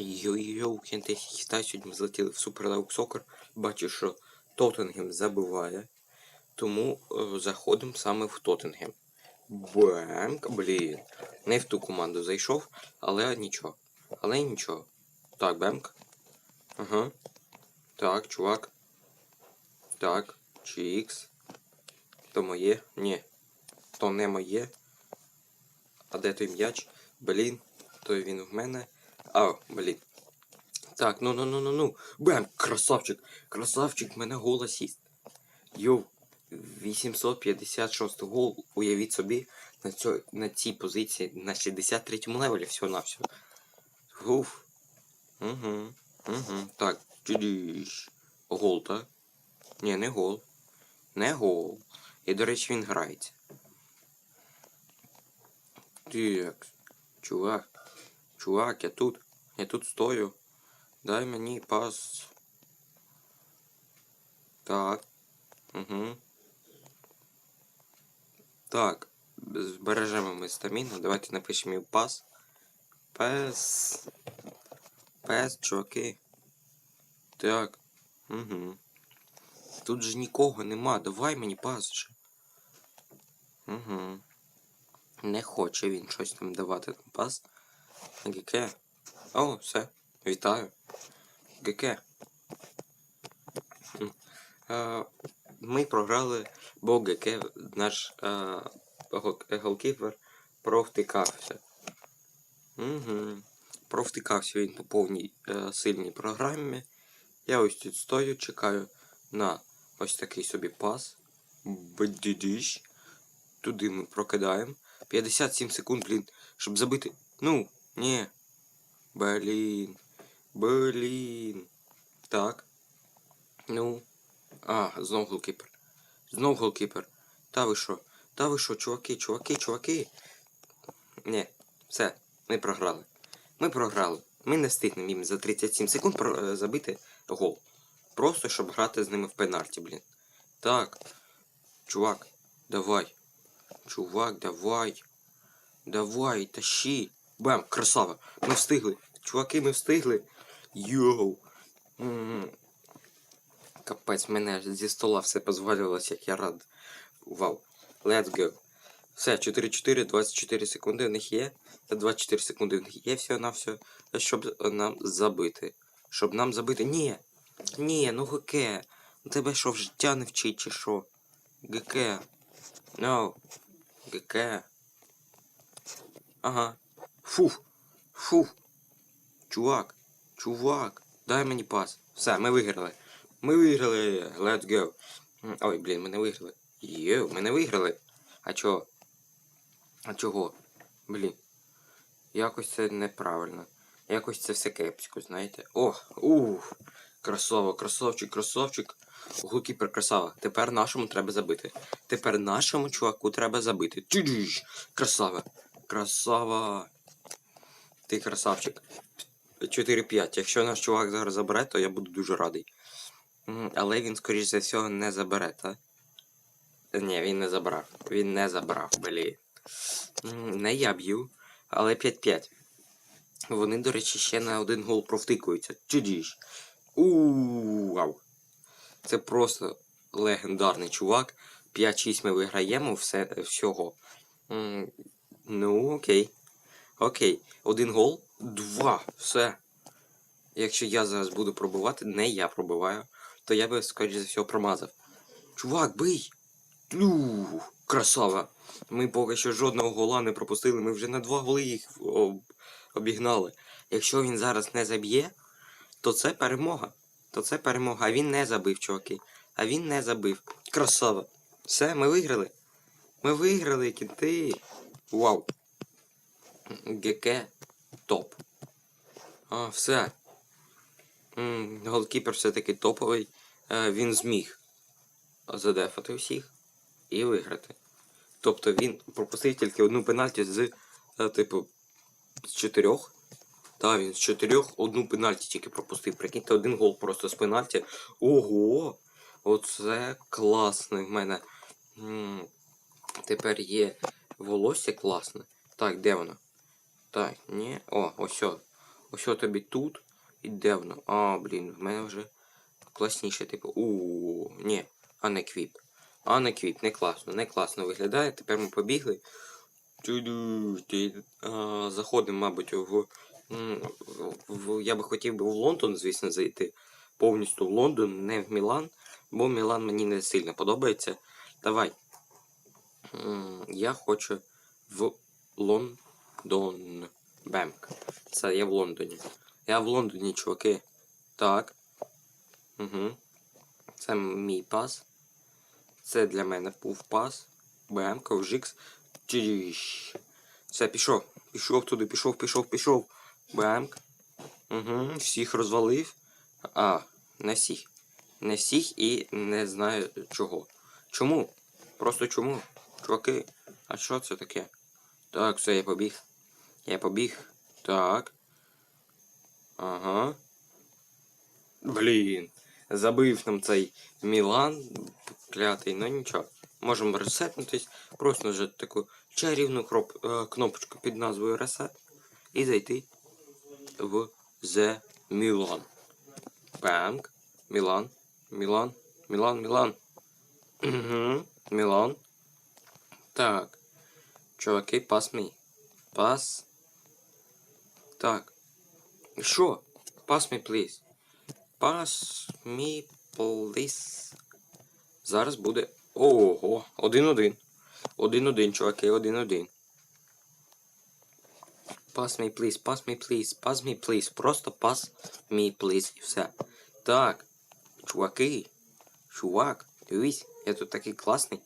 Йо-йо, кентесі Китай, сьогодні ми злетіли в Super Soccer. Бачу, що Тоттенгем забиває. Тому е, заходимо саме в Тоттенгем. Бемк, блін. Не в ту команду зайшов, але нічого. Але нічого. Так, Бемк. Ага. Так, чувак. Так, Чікс. То моє? Ні. То не моє. А де той м'яч? Блін, то він в мене. А, блін. Так, ну ну ну ну ну. Бем, красавчик! Красавчик, мене гол асіст. Йоу, 856 гол, уявіть собі, на, цьо, на цій позиції на 63-му левелі всього на всього. Уф. Угу. Угу. Так, чудіш. Гол, так? Ні, не гол. Не гол. І, до речі, він грається. Так, чувак. Чувак, я тут. Я тут стою. Дай мені пас. Так. Угу. Так. Збережемо ми стаміну. Давайте напишемо їй пас. Пес. Пес, чуваки. Так. Угу. Тут же нікого нема. Давай мені пас же. Угу. Не хоче він щось там давати там пас. ГК. О, все. Вітаю. ГК. Е, Ми програли, бо ГК наш е, гол- голкіпер провтикався. Угу. Провтикався він по повній е, сильній програмі. Я ось тут стою, чекаю на ось такий собі пас. Бдідіш. Туди ми прокидаємо. 57 секунд, блін, щоб забити. Ну, ні. Блін. Блін. Так. Ну. А, знов голкіпер. Знов голкіпер. Та ви що? Та ви що, чуваки, чуваки, чуваки? Ні, все, ми програли. Ми програли. Ми не встигнемо їм за 37 секунд е, забити гол. Просто щоб грати з ними в пенальті, блін. Так. Чувак, давай. Чувак, давай. Давай, тащи. Бам, красава. Ми встигли. Чуваки, ми встигли. Йоу. Капець, мене зі стола все позвалювалося, як я рад. Вау. Let's go. Все, 4-4, 24 секунди в них є. Та 24 секунди в них є всього на все, щоб нам забити. Щоб нам забити. Ні. Ні, ну ГК. Ну Тебе що в життя не вчить чи що? ГК. No. ГК. Ага. Фуф. Фуф. Чувак. Чувак. Дай мені пас. Все, ми виграли. Ми виграли. Let's go. Ой, блін, ми не виграли. Йоу, ми не виграли. А чого? А чого? Блін. Якось це неправильно. Якось це все кепсько, знаєте. О, ух. Красава, красавчик, красавчик. Голкіпер красава. Тепер нашому треба забити. Тепер нашому чуваку треба забити. Тюдюш! Красава. Красава. Ти красавчик. 4-5. Якщо наш чувак зараз забере, то я буду дуже радий. Але він, скоріш за всього, не забере, так? Ні, він не забрав. Він не забрав, блін. Не я б'ю, але 5-5. Вони, до речі, ще на один гол провтикуються. Чудіш. Ууу, вау. Це просто легендарний чувак. 5-6 ми виграємо все, всього. Ну, окей. Окей. Один гол, два. Все. Якщо я зараз буду пробивати, не я пробиваю, то я би, скоріш за всього, промазав. Чувак, бий! Тлю, красава. Ми поки що жодного гола не пропустили. Ми вже на два голи їх об... обігнали. Якщо він зараз не заб'є, то це перемога. То це перемога. А він не забив, чуваки. А він не забив. Красава. Все, ми виграли. Ми виграли, кінти. Вау. ГК топ. А, все. Голкіпер все-таки топовий. Е, він зміг задефати всіх і виграти. Тобто він пропустив тільки одну пенальті з, е, типу, з чотирьох. Та, він з чотирьох одну пенальті тільки пропустив. Прикиньте, один гол просто з пенальті. Ого! Оце класне в мене. Тепер є волосся класне. Так, де воно? Так, ні. О, ось. Ось тобі тут. І де воно? А, блін, в мене вже класніше, типу. У, ні, а не квіп. А не квіп, не класно, не класно виглядає. Тепер ми побігли. Заходимо, мабуть, в. Я би хотів би в Лондон, звісно, зайти. Повністю в Лондон, не в Мілан, бо Мілан мені не сильно подобається. Давай. Я хочу в Лондон. Бемк. Це я в Лондоні. Я в Лондоні, чуваки. Так. Угу. Це мій пас. Це для мене був пас. Ковжикс. Тіш. Все, пішов. Пішов туди, пішов, пішов, пішов. Бемк. Угу. Всіх розвалив. А, не всіх. Не всіх і не знаю чого. Чому? Просто чому? Чуваки, а що це таке? Так, все, я побіг. Я побіг. Так. Ага. Блін. Забив нам цей Мілан клятий, ну нічого. Можемо ресетнутись, просто нажати таку чарівну кроп, е, кнопочку під назвою Reset і зайти в The Milan. Банк. Мілан. Мілан. Мілан, Мілан. Мілан. Так. Чуваки, пас мій. Пас. Так. Що? Pass me, please. Pass me, please. Зараз буде. Ого, один-один. Один-один, чуваки, один-один. Pass me, please, pass me, please, pass me, please. Просто pass me, please. І все. Так. Чуваки. Чувак, дивись, я тут такий класний.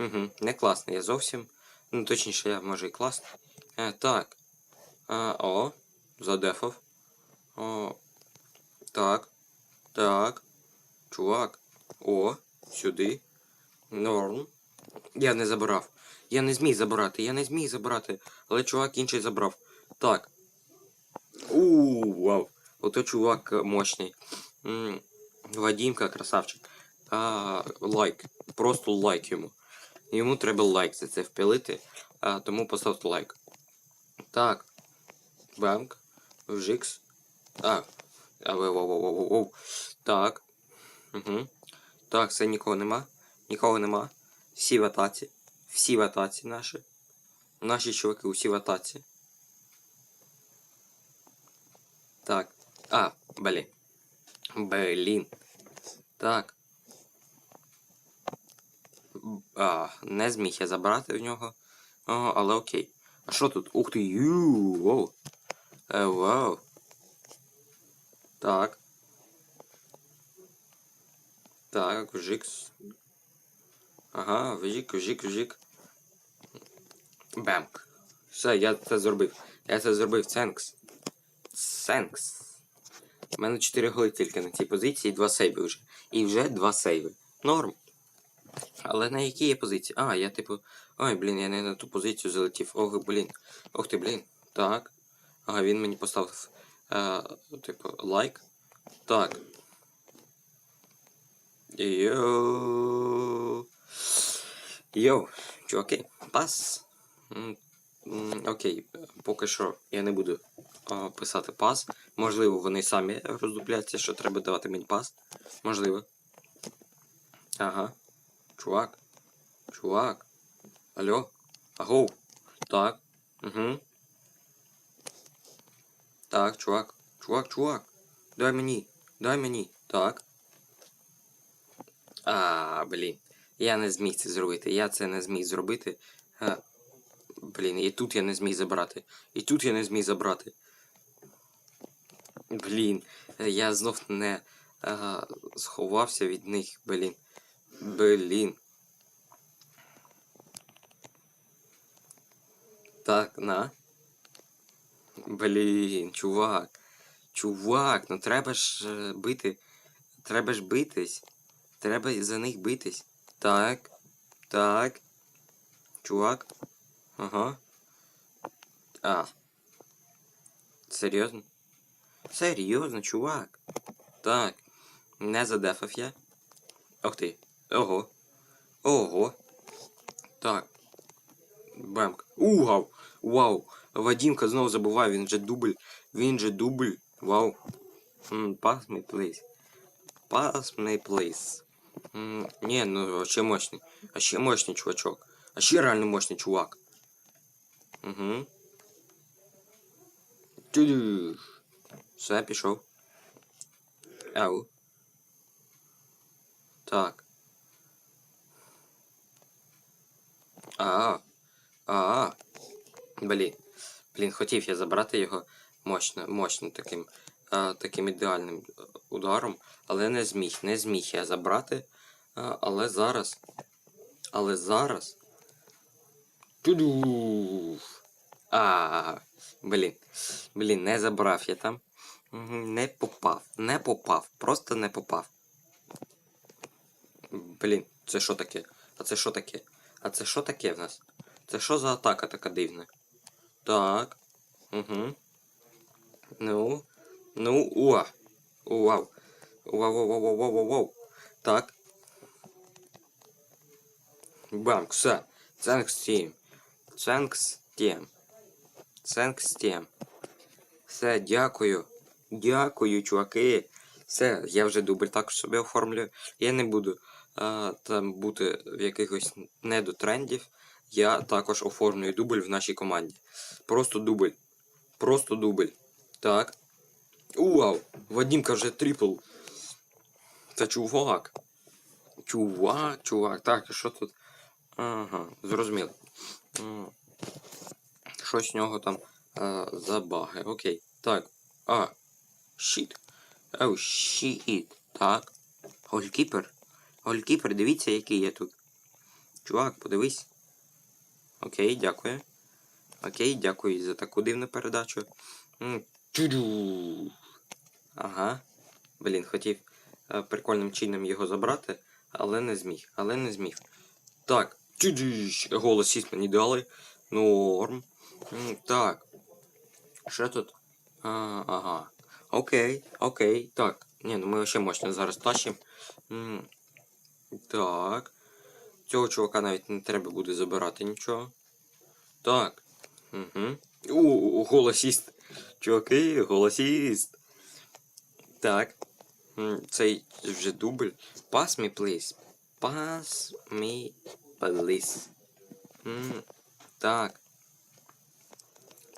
Угу, не класний, я зовсім. Ну, точніше, я може і класний. Е, так. А, о, задефав. О. Так. Так. Чувак. О, сюди. Норм. Я не забирав. Я не зміг забирати, я не зміг забирати. Але чувак інший забрав. Так. Ууу, вау. Ото чувак мощний. М, Вадімка, красавчик. А, лайк. Просто лайк йому. Йому треба лайк за це впилити. А, тому поставте лайк. Так. Банк. Вжикс. А. А, воу, воу, воу, воу, воу. Так. Угу. Так, це нікого нема. Нікого нема. Всі в атаці. Всі в атаці наші. Наші чуваки усі в атаці. Так. А, блін. Блін. Так. А, не зміг я забрати в нього. О, але окей. А що тут? Ух ти, ю, воу. Е, вау. Так. Так, вжикс. Ага, вжик, вжик, вжик. Бемк. Все, я це зробив. Я це зробив. Ценкс. Ценкс. У мене 4 голи тільки на цій позиції, 2 сейви вже. І вже 2 сейви. Норм. Але на якій я позиції? А, я типу. Ой, блін, я не на ту позицію залетів. Ох, блін. Ох ти, блін. Так. Ага, він мені поставив. Е, типу, лайк. Так. Йоу. Йоу, чуваки, пас. Окей, поки що я не буду а, писати пас. Можливо, вони самі роздупляться, що треба давати мені пас. Можливо. Ага. Чувак. Чувак. Алло. Агоу. Так. Угу. Так, чувак. Чувак, чувак. Дай мені. Дай мені. Так. А, блін. Я не зміг це зробити. Я це не зміг зробити. А, блін, і тут я не зміг забрати. І тут я не зміг забрати. Блін, я знов не а, сховався від них, блін. Блін. Так, на. Блін, чувак. Чувак, ну треба ж е, бити. Треба ж битись. Треба за них битись. Так. Так. Чувак. Ага. А. Серйозно? Серйозно, чувак. Так. Не задефав я. Ох ти. Ого. Ого. Так. Бемк. Угав. Вау. Вадімка знову забуває, він же дубль. Він же дубль. Вау. М, Pass me, please. Pass me, please. М, Ні, ну а ще мощний. А ще мощний чувачок. А ще реально мощний чувак. Угу. Тюдюш. Все, пішов. Ау. Так. А. А. Блін. Блін, хотів я забрати його мощно, мощно таким, а, таким ідеальним е, ударом, але не зміг. Не зміг я забрати. А, але зараз. Але зараз. Тюду. А. Блін. Блін, не забрав я там. Не попав. Не попав. Просто не попав. Блін, це що таке? А це що таке? А це що таке в нас? Це що за атака така дивна? Так. Угу. Ну. Ну, уа. Вау. Вау, вау, вау, вау, вау, вау. Так. Бам, все. Thanks, team. Thanks, team. Thanks, team. Все, дякую. Дякую, чуваки. Все, я вже дубль також собі оформлюю. Я не буду а, там бути в якихось недотрендів. Я також оформлюю дубль в нашій команді. Просто дубль. Просто дубль. Так. Вау! Вадімка вже трипл. Це чувак. Чувак, чувак. Так, і що тут? Ага, зрозуміло. Щось в нього там а, за баги. Окей. Так. А. Щіт. Оу, щіт. Так. Голькіпер. Голькіпер, дивіться, який я тут. Чувак, подивись. Окей, дякую. Окей, дякую за таку дивну передачу. Ага. Блін, хотів е, прикольним чином його забрати, але не зміг. Але не зміг. Так. Голос 6 мені дали. Норм. Так. Що тут? А, ага. Окей, окей. Так. Ні, ну ми ще мощно зараз тащимо. Так. Цього чувака навіть не треба буде забирати нічого. Так. Угу. У, голосіст. Чуваки, голосіст. Так. Цей вже дубль. Pass me, please. Pass me, please. Так.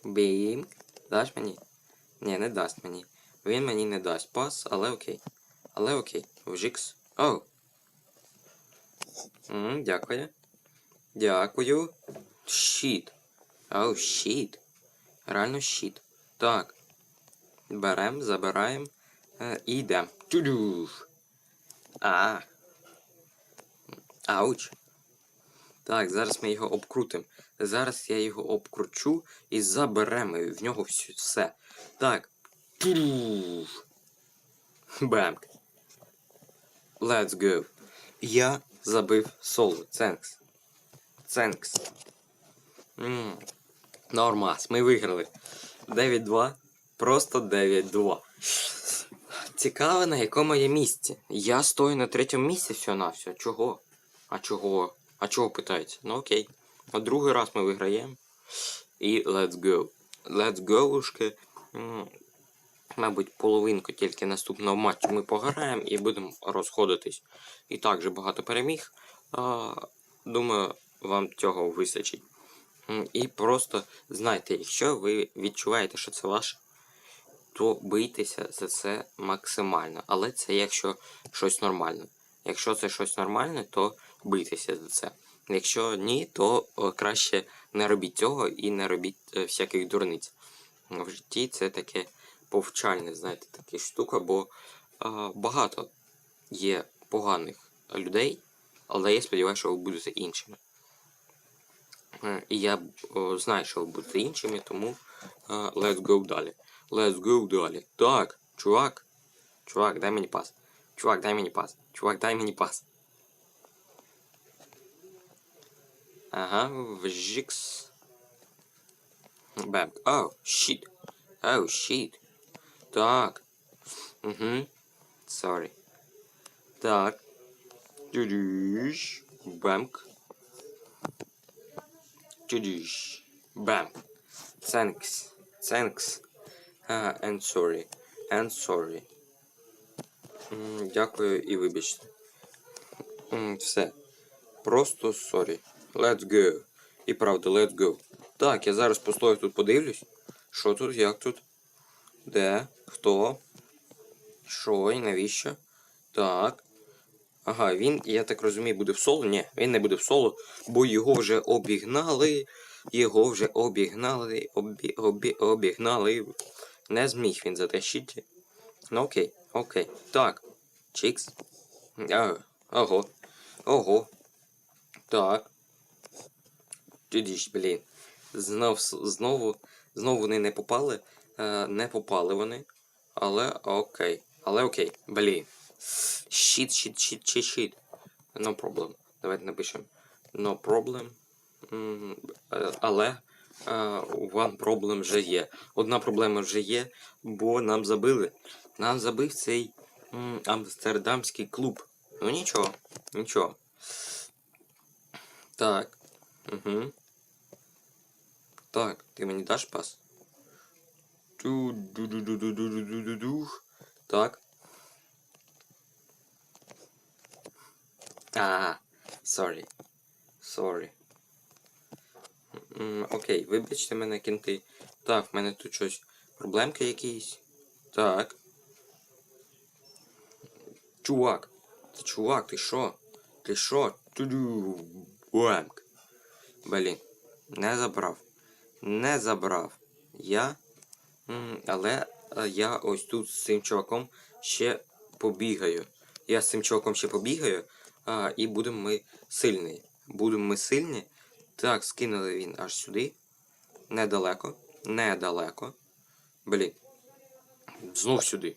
Бім. Даш мені? Ні, не дасть мені. Він мені не дасть пас, але окей. Але окей. Вжикс. Оу. М, Дякую. Дякую. Щіт. Оу, щіт. Реально щіт. Так. Берем, забираємо. Е, і йдемо. Тюдю. А. Ауч. Так, зараз ми його обкрутимо. Зараз я його обкручу і заберемо в нього все. Так. Тюдю. Бам. Let's go. Я забив соло. Thanks. М, Нормас, ми виграли. 9-2. Просто 9-2. Цікаво, на якому я місці. Я стою на третьому місці все на все. Чого? А чого? А чого питається? Ну окей. А другий раз ми виграємо. І let's go. Let's go, Мабуть, половинку тільки наступного матчу ми пограємо і будемо розходитись. І так же багато переміг. А, думаю, вам цього вистачить. І просто знайте, якщо ви відчуваєте, що це ваше, то бийтеся за це максимально. Але це якщо щось нормальне. Якщо це щось нормальне, то бийтеся за це. Якщо ні, то краще не робіть цього і не робіть е, всяких дурниць. В житті це таке повчальне, знаєте, таке штука, бо а, багато є поганих людей, але я сподіваюся, що ви будете іншими. Е, І я о, знаю, що ви будете іншими, тому е, let's go далі. Let's go далі. Так, чувак. Чувак, дай мені пас. Чувак, дай мені пас. Чувак, дай мені пас. Ага, вжикс. Бэм. Оу, щит. Оу, щит. Так. Угу. Sorry. Так. Тюдюш. Бэмк. Тюдюш. Бэмк. Thanks. Thanks. Uh, and sorry. And sorry. Дякую і вибачте. Все. Просто sorry. Let's go. І правда, let's go. Так, я зараз постою тут подивлюсь. Що тут, як тут? Де? Хто? Що і навіщо? Так. Ага, він, я так розумію, буде в соло? Ні, він не буде в соло, бо його вже обігнали. Його вже обігнали. Обі, обі, обігнали. Не зміг він затащити. Ну окей, окей. Так. Чікс. А, ого. Ого. Так. Тоді ж, блін. Знов, знову, знову вони не попали. Е, не попали вони. Але окей. Але окей. Блін. Щит, щит, щит, щит, щит. No problem. Давайте напишемо. No problem. Е, Але е, one problem вже є. Одна проблема вже є, бо нам забили. Нам забив цей амстердамський клуб. Ну нічого, нічого. Так. Угу. Так, ти мені даш пас? Так. А, sorry. Sorry. Окей, вибачте мене кінти. Так, в мене тут щось. Проблемки якісь. Так. Чувак. Ти чувак, ти що? Ти шо? Туду. Блін. Не забрав. Не забрав. Я але е, я ось тут з цим чуваком ще побігаю. Я з цим чуваком ще побігаю. А, і будемо ми сильні. Будемо ми сильні. Так, скинули він аж сюди. Недалеко. Недалеко. Блін. Знов сюди.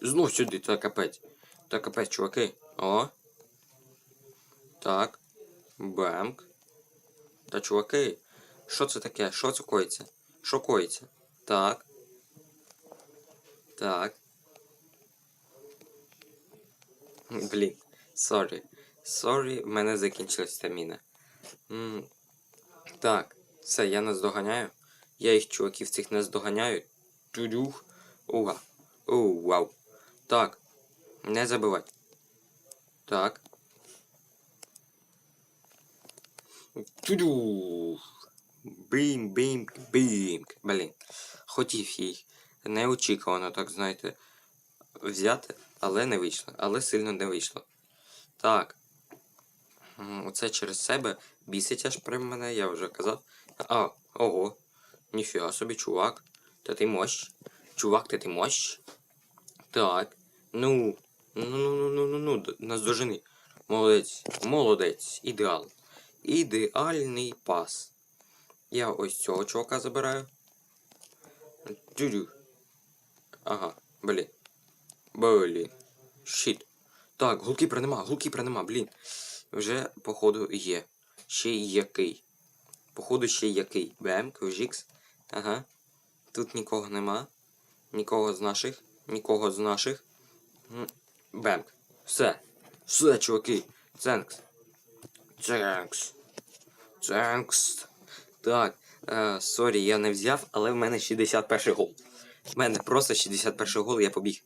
Знов сюди, та капець. Та капець, чуваки. О. Так. Бемк. Та чуваки. Що це таке? Що це коїться? Що коїться? Так. Так. Блін. Сорі. Сорі, в мене закінчилась стаміна. Так, все, я наздоганяю. Я їх чуваків цих наздоганяю. Тудюх. Уга. Оу, вау. Так. Не забивать. Так. Тудюх. Бім, бім, бім. Блін. Хотів їх неочікувано, так знаєте, взяти, але не вийшло. Але сильно не вийшло. Так. Оце через себе бісить аж при мене, я вже казав. А, ого. Ніфіга собі, чувак. Та ти мощ. Чувак, та ти мощ. Так. Ну. Ну, ну, ну, ну, ну, д- наздожени. Молодець. Молодець. Ідеал. Ідеальний пас. Я ось цього чувака забираю. Дюдю. Ага, блін. Блін. Щит. Так, голкіпера нема, голкіпера нема, блін. Вже, походу, є. Ще який. Походу, ще який. Бем, Квжікс. Ага. Тут нікого нема. Нікого з наших. Нікого з наших. Бемк. Все. Все, чуваки. Ценкс. Ценкс. Ценкс. Так. Е, сорі, я не взяв, але в мене 61 гол. В мене просто 61 гол, я побіг.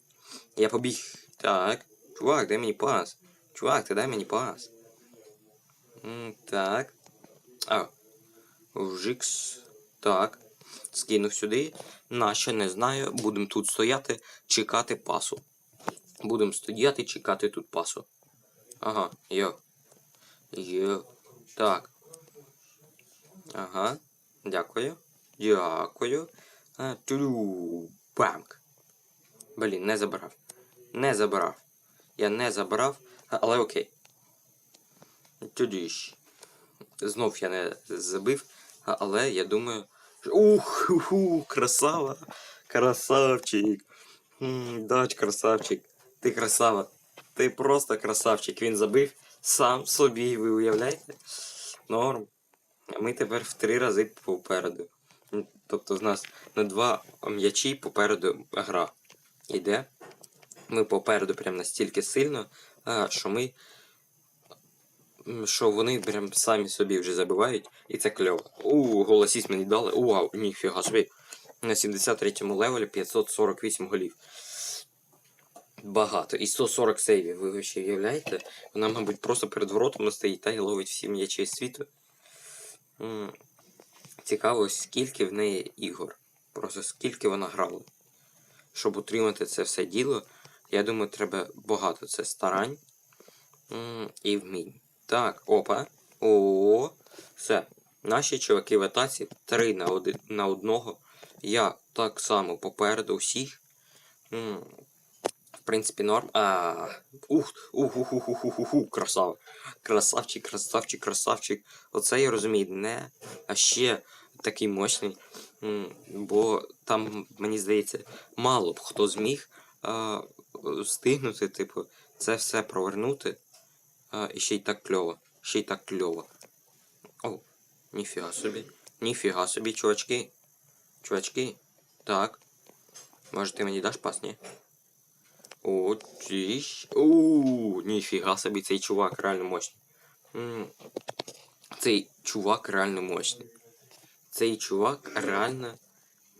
Я побіг. Так. Чувак, дай мені пас. Чувак, ти дай мені пас. Так. А. Вжикс. Так. Скинув сюди. Нащо не знаю. Будемо тут стояти, чекати пасу. Будемо стояти, чекати тут пасу. Ага, йо. Йо. Так. Ага. Дякую. Дякую. А, тю. Бамк. Блін, не забрав. Не забрав. Я не забрав, але окей. Тоді ж. Знов я не забив, але я думаю. Ух, уху, красава! Красавчик! Дач, красавчик. Ти красава. Ти просто красавчик. Він забив сам собі, ви уявляєте? Норм. А ми тепер в три рази попереду. Тобто з нас на два м'ячі попереду гра йде. Ми попереду прям настільки сильно, що ми що вони прям самі собі вже забивають, і це кльово. У, голосість мені дали. Вау, ніфіга собі. На 73-му левелі 548 голів. Багато. І 140 сейвів. Ви ще уявляєте? Вона, мабуть, просто перед воротом стоїть та й ловить всі м'ячі світу. Цікаво, скільки в неї ігор. Просто скільки вона грала. Щоб утримати це все діло, я думаю, треба багато це старань і вмінь. Так, опа. О, все. Наші чуваки в атаці 3 на, один, на одного. Я так само попереду всіх в принципі, норм. А, Ух, ух, ух, ух, ух, ух, ух, красава. Красавчик, красавчик, красавчик. Оце я розумію, не а ще такий мощний. Бо там, мені здається, мало б хто зміг а, встигнути, типу, це все провернути. А, І ще й так кльово. Ще й так кльово. О, ніфіга собі. Ніфіга собі, чувачки. Чувачки. Так. Може ти мені даш пас, ні? О, чіш. Ууу, ніфіга собі, цей чувак реально мощний. Цей чувак реально мощний. Цей чувак реально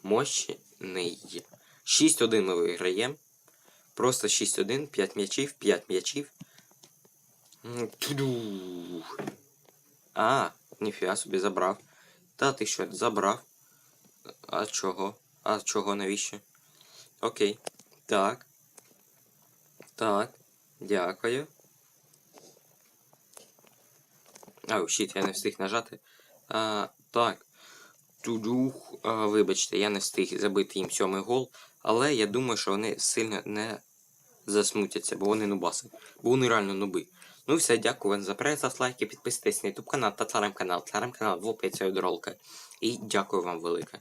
мощний. 6-1 ми виграємо. Просто 6-1, 5 м'ячів, 5 м'ячів. А, ніфіга собі забрав. Та ти що, забрав? А чого? А чого, навіщо? Окей. Так. Так. Дякую. Ау, щит, я не встиг нажати. А, так. Тудух. А, вибачте, я не встиг забити їм сьомий гол. Але я думаю, що вони сильно не засмутяться, бо вони нубаси. Бо вони реально нуби. Ну все, дякую вам за перегляд, лайки, підписуйтесь на YouTube канал та телеграм-канал. Телеграм-канал в описі до ролика. І дякую вам велике.